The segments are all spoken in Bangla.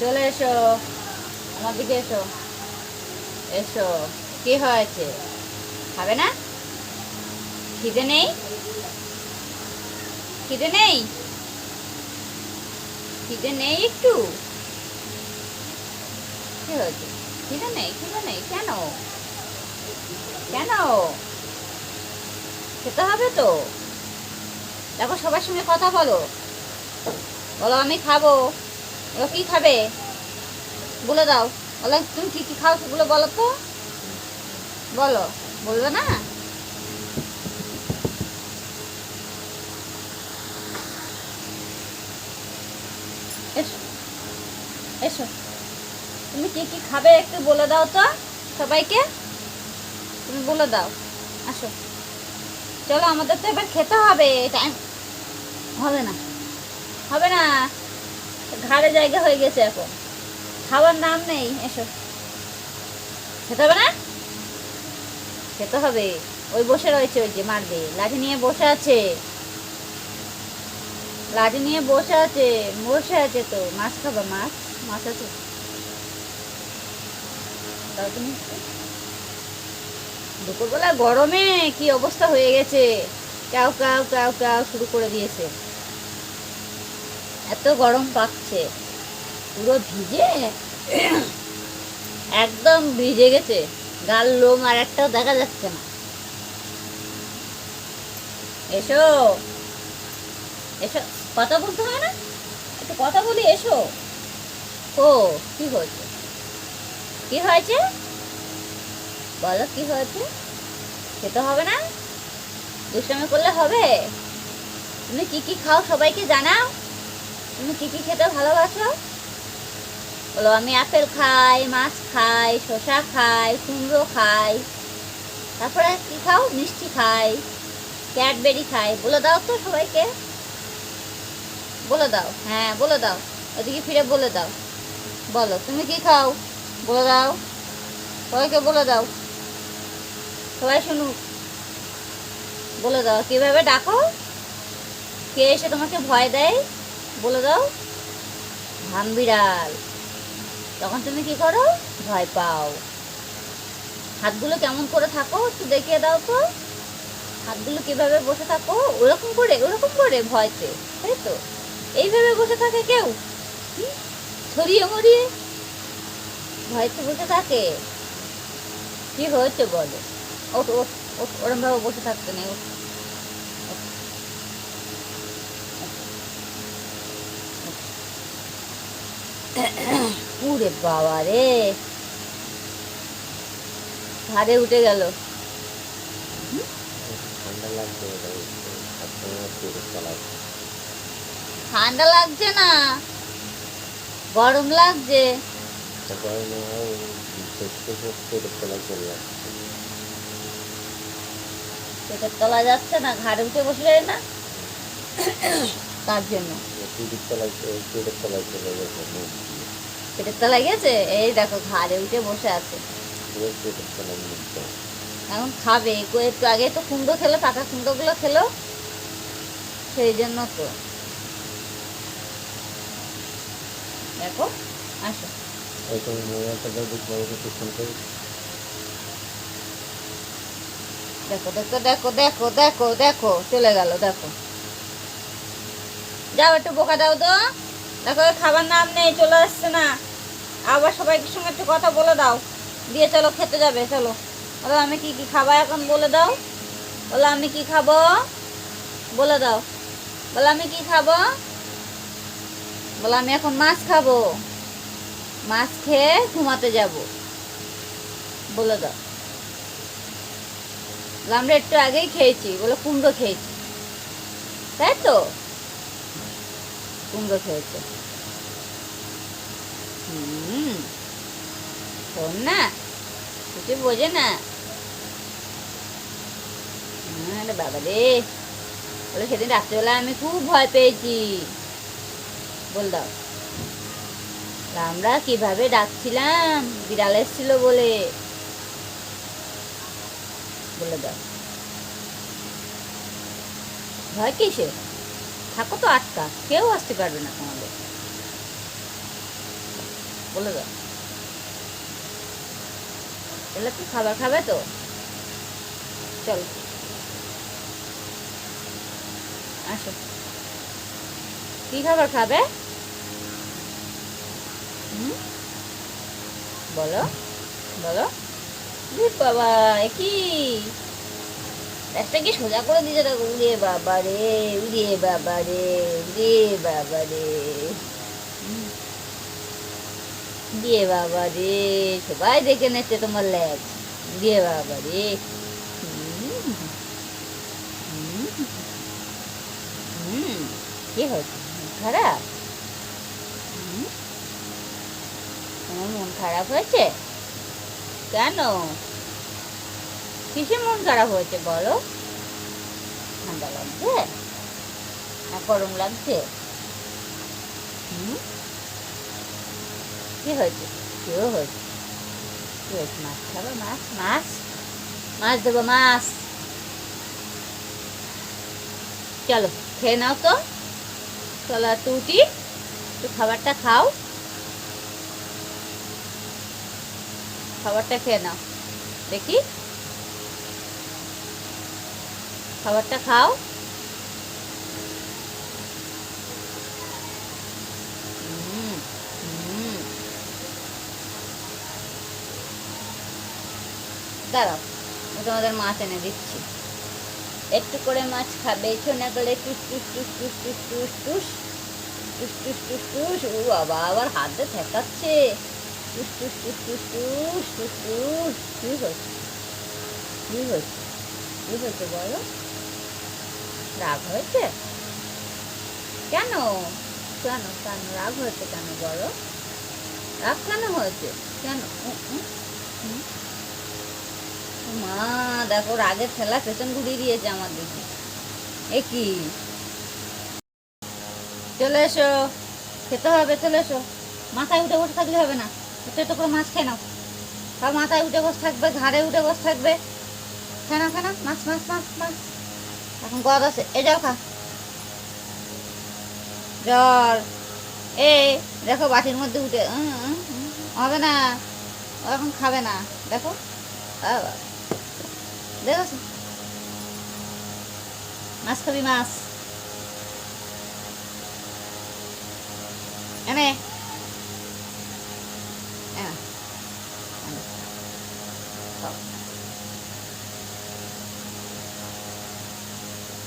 চলে এসো, আমার দিকে এসো। এসো, কি হয়েছে? খাবে না? খিদে নেই? খিদে নেই? খিদে নেই একটু? কি হয়েছে? খিদে নেই খিদে নেই, কেন? কেন? খেতে হবে তো। দেখো সবার সঙ্গে কথা বলো। বলো, আমি খাব। বলো কি খাবে? বলে দাও। বলো, তুমি কি কি খাও সেগুলো বলো তো। বলো। বলবে না? এসো। তুমি কি কি খাবে, একটু বলে দাও তো সবাইকে। তুমি বলে দাও। আসো। চলো, আমাদের তো এবার খেতে হবে। টাইম হবে না। হবে না। ঘাড়ে জায়গা হয়ে গেছে এখন। খাওয়ার নাম নেই, এসো। খেতে হবে না? খেতে হবে। ওই বসে রয়েছে, ওই যে মারবে। লাঠি নিয়ে বসে আছে। লাঠি নিয়ে বসে আছে বসে আছে তো। মাছ খাবে, মাছ? মাছ আছে। দুপুরবেলা গরমে কি অবস্থা হয়ে গেছে? কাউ কাউ কাউ কাউ শুরু করে দিয়েছে। এত গরম পাচ্ছে পুরো ভিজে? একদম ভিজে গেছে। গাল, লোম আর একটাও দেখা যাচ্ছে না। এসো। এসো। কথা বলতে হয় না? একটু কথা বলি, এসো। ও, কি হয়েছে? কি হয়েছে? বলো, কি হয়েছে? খেতে হবে না? দুষ্টামি করলে হবে? তুমি কি কি খাও সবাইকে জানাও। তুমি কি কি খেতে ভালোবাসো? বলো, আমি আপেল খাই, মাছ খাই, শসা খাই, কুমড়ো খাই। তারপরে কি খাও? মিষ্টি খাই, ক্যাডবেরি খাই। বলে দাও তো সবাইকে। বলে দাও হ্যাঁ বলে দাও। ওদিকে ফিরে বলে দাও। বলো, তুমি কি খাও? বলে দাও। সবাইকে বলে দাও। সবাই শুনুক। বলে দাও, কীভাবে ডাকো? কে এসে তোমাকে ভয় দেয়? বলে দাও ভাম বিড়াল। তখন তুমি কি করো? ভয় পাও। হাতগুলো কেমন করে থাকো একটু দেখিয়ে দাও তো। হাতগুলো কীভাবে বসে থাকো? ওরকম করে ওরকম করে ভয়তে, তাই তো? এইভাবে বসে থাকে কেউ? ছড়িয়ে মরিয়ে? ভয়তে বসে থাকে? কি হয়েছে বলো? ওঠ ওঠ ওঠ ওরম ভাবে বসে থাকতে নেই উরে বাবা রে ঘাড়ে উঠে গেল। ঠান্ডা লাগছে ঠান্ডা না? গরম লাগছে? পেটের তলা যাচ্ছে। না ঘাড়ে উঠে বসলে না? তার জন্য। পেটের তলায় গেছে এই দেখো ঘাড়ে উঠে বসে আছে। এখন খাবে একটু আগে তো কুমড়ো খেলো পাকা কুমড়োগুলো খেলো। সেই জন্য তো। দেখো আসো। দেখো দেখো দেখো দেখো দেখো দেখো চলে গেল দেখো। যাও, একটু বোকা দাও তো। দেখো খাবার নাম নেই, চলে আসছে না। আবার সবাইকে সঙ্গে একটু কথা বলে দাও। দিয়ে চলো, খেতে যাবে, চলো। বলো, আমি কি কি খাব এখন বলে দাও। বলো, আমি কি খাব? বলে দাও। বলো, আমি কি খাব? বলো, আমি এখন মাছ খাব। মাছ খেয়ে ঘুমাতে যাব। বলে দাও। আমরা একটু আগেই খেয়েছি। বলে, কুমড়ো খেয়েছি। তাই তো? কুমড়ো খেয়েছে হুম না, কিছু বোঝে না। বাবা রে, বলে সেদিন রাত্রেবেলা আমি খুব ভয় পেয়েছি। বল দাও। আমরা কীভাবে ডাকছিলাম? বিড়াল এসেছিল বলে। বলে দাও। ভয় কিসে থাকো তো আটকা কেউ আসতে পারবে না তোমাদের। বলে দাও। এলে কি খাবার খাবে তো। চল। আসো। কি খাবার খাবে? বলো। বলো। বাবা কি একটা কি সোজা করে দিয়েছে দেখো? উড়ে বাবা রে, উড়ে বাবা রে, উড়ে বাবা রে। দিয়ে বাবা রে, সবাই দেখে নিচ্ছে তোমার ল্যাব দিয়ে বাবা রে। কি হয়েছে? খারাপ? তোমার মন খারাপ হয়েছে? কেন? কিসে মন খারাপ হয়েছে বলো? ঠান্ডা লাগছে? না, গরম লাগছে? কি হয়েছে? কেউ হয়েছে? কি হয়েছে? মাছ খাব? মাছ? মাছ? মাছ দেবো, মাছ। চলো, খেয়ে নাও তো। চলো একটু খাবারটা খাও। খাবারটা খেয়ে নাও। দেখি। খাবারটা খাও দাঁড়াও তোমাদের মাছ এনে দিচ্ছি একটু করে মাছ খাবে ছোনা করে টুস টুস টুস টুস টুস টুস টুস টুস টুস টুস টুস ও বাবা আবার হাতে ঠেকাচ্ছে টুস টুস টুস টুস টুস টুস টুস কি হচ্ছে কি হচ্ছে কি হচ্ছে বলো রাগ হয়েছে? কেন? কেন কেন? রাগ হয়েছে কেন বলো? রাগ কেন হয়েছে? কেন। মা, দেখো রাগের ঠেলা পেছন ঘুরিয়ে দিয়েছে আমার দিকে এ কি? চলে এসো। খেতে হবে, চলে এসো। মাথায় উঠে বসে থাকলে হবে না। একটু একটু করে মাছ খেয়ে নাও। বা মাথায় উঠে বসে থাকবে, ঘাড়ে উঠে বসে থাকবে। খেয়ে নাও। মাছ মাছ মাছ মাছ। এখন গদ আছে। এ যাও খা। জল এ দেখো বাটির মধ্যে উঠে হবে না। ও এখন খাবে না। দেখো। দেখো। মাছ খাবি মাছ। এনে। এনে। খাও।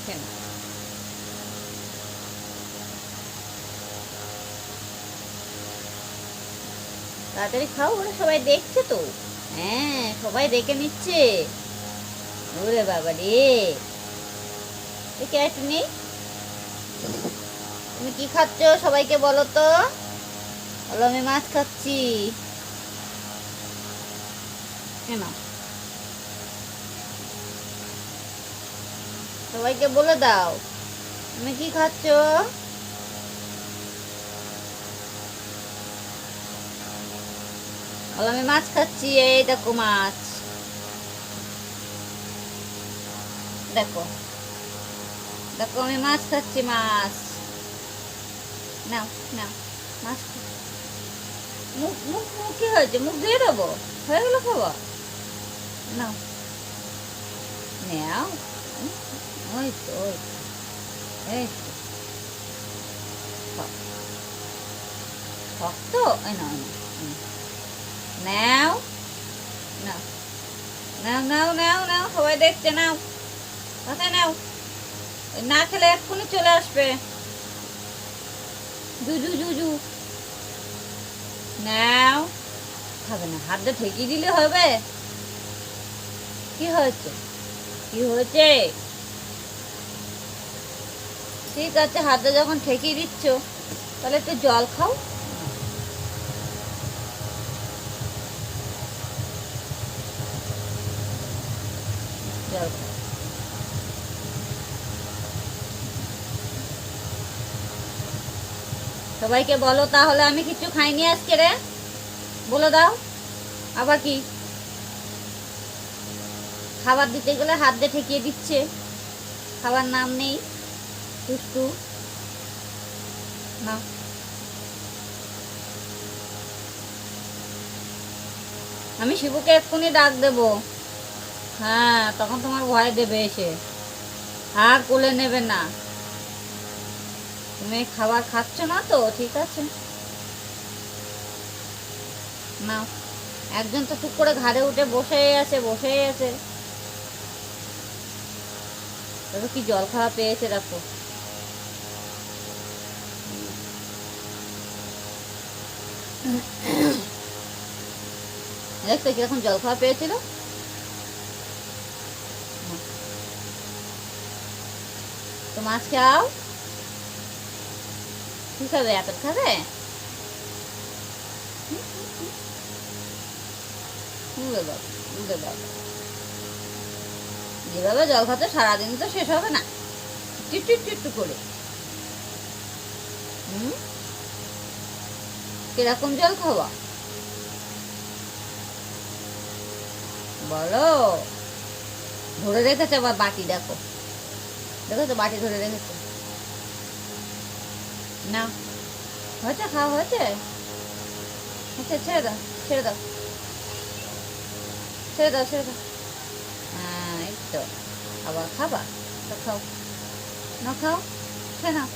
খেয়ে নাও। তাড়াতাড়ি খাও, ওরা সবাই দেখছে তো। হ্যাঁ সবাই দেখে নিচ্ছে। ওরে বাবা রে। এ কে তুমি তুমি কি খাচ্ছ সবাইকে বলো তো? বলো, আমি মাছ খাচ্ছি। কেন সবাইকে বলে দাও, তুমি কি খাচ্ছ? বলো আমি মাছ খাচ্ছি এই দেখো মাছ দেখো দেখো আমি মাছ খাচ্ছি মাছ নাও নাও মাছ খাও। মুখ মুখ মুখ কি হয়েছে মুখ ধুয়ে দেবো হয়ে গেল খাওয়া নাও নাও হুম, ওই তো ওই তো, এই তো খাও। শক্ত ওই নাও নাও। নাও নাও নাও নাও নাও সবাই দেখছে, নাও। কোথায় নাও। না খেলে এক্ষুনি চলে আসবে। জুজু জুজু নাও খাবে না। হাতটা ঠেকিয়ে দিলে হবে। কি হয়েছে? কি হয়েছে? ঠিক আছে হাতটা যখন ঠেকিয়ে দিচ্ছ, তাহলে একটু জল খাও। খাও সবাইকে বলো তাহলে, আমি কিছু খাইনি আজকে রে। বলে দাও। আবার কি? খাবার দিতে গেলে হাত দিয়ে ঠেকিয়ে দিচ্ছে। খাবার নাম নেই। দুষ্টু না। আমি শিবুকে এক্ষুনি ডাক দেবো। হ্যাঁ তখন তোমার ভয় দেবে এসে। আর কোলে নেবে না। তুমি খাবার খাচ্ছ না তো, ঠিক আছে। না, একজন তো টুক করে ঘাড়ে উঠে বসেই আছে বসেই আছে। তবে কি জল খাওয়া পেয়েছে, দেখো। দেখতো কীরকম জল খাওয়া পেয়েছিল? তো মাছ খাও। কি খাবে? আপেল খাবে যেভাবে জল খাতে সারাদিন তো শেষ হবে না। টিটু টিটু করে। কীরকম জল খাওয়া? বলো। ধরে রেখেছে আবার বাটি, দেখো। দেখো তো বাটি ধরে রেখেছে। না হয়েছে? খাওয়া হয়েছে? আচ্ছা ছেড়ে দাও ছেড়ে দাও। ছেড়ে দাও ছেড়ে দাও। হ্যাঁ এই তো। আবার খাবা? তো খাও। না খাও? খেয়ে নাও।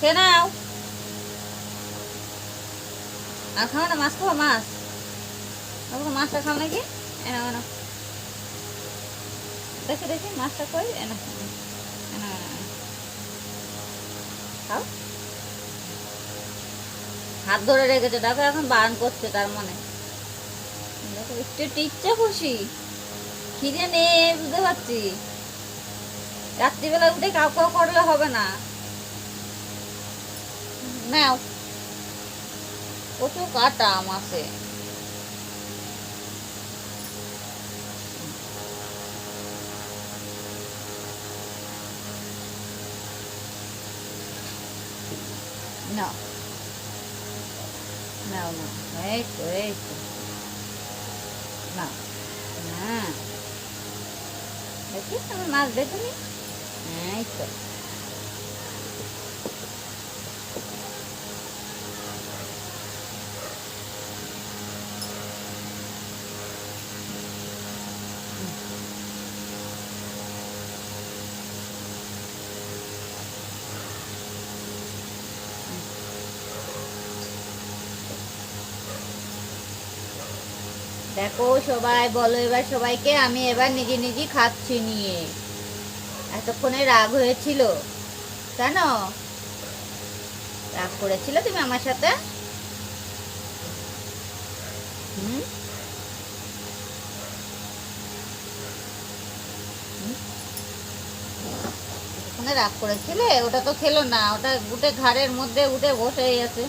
খেয়ে নাও। আর খাও না, মাছ খাও মাছ। মাছটা খাও নাকি? এনা এনা। দেখি দেখি, মাছটা কই? এনা। খাও। হাত ধরে রেখেছে, দেখো এখন বারণ করছে তার মনে। একটু একটু খুশি। খিদে নেই, বুঝতে পারছি। রাত্রিবেলা উঠে কাউ কাউ করলে হবে না। নাও। প্রচুর কাটা মাছে। No. No, no. এই তো এই তো না না দেখিস আমার মাছ দেখুনি দেখো সবাই, বলো এবার সবাইকে, আমি এবার নিজে নিজে খাচ্ছি নিয়ে। এতক্ষণে রাগ হয়েছিল, কেন? রাগ করেছিল তুমি আমার সাথে? রাগ করেছিলে? ওটা তো খেলো না, ওটা উঠে ঘাড়ের মধ্যে উঠে বসেই আছে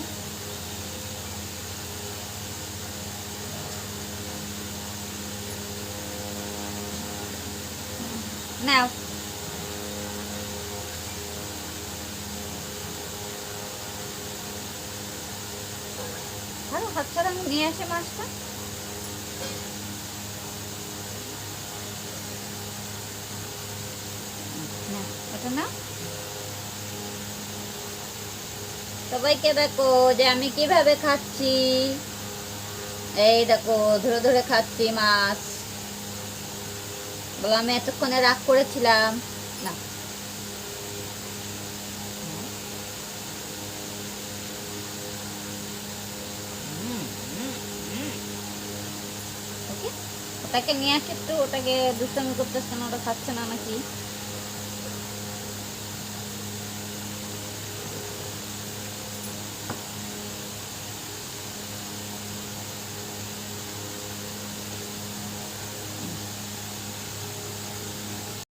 নাও ছাড়া নিয়ে আসে মাছটা। না। সবাইকে দেখো যে আমি কীভাবে খাচ্ছি। এই দেখো, ধরে ধরে খাচ্ছি মাছ। বলো আমি এতক্ষণে রাগ করেছিলাম। না। ওটাকে নিয়ে আসে একটু, ওটাকে দুষ্টামি করতেছে না, ওটা খাচ্ছে না নাকি?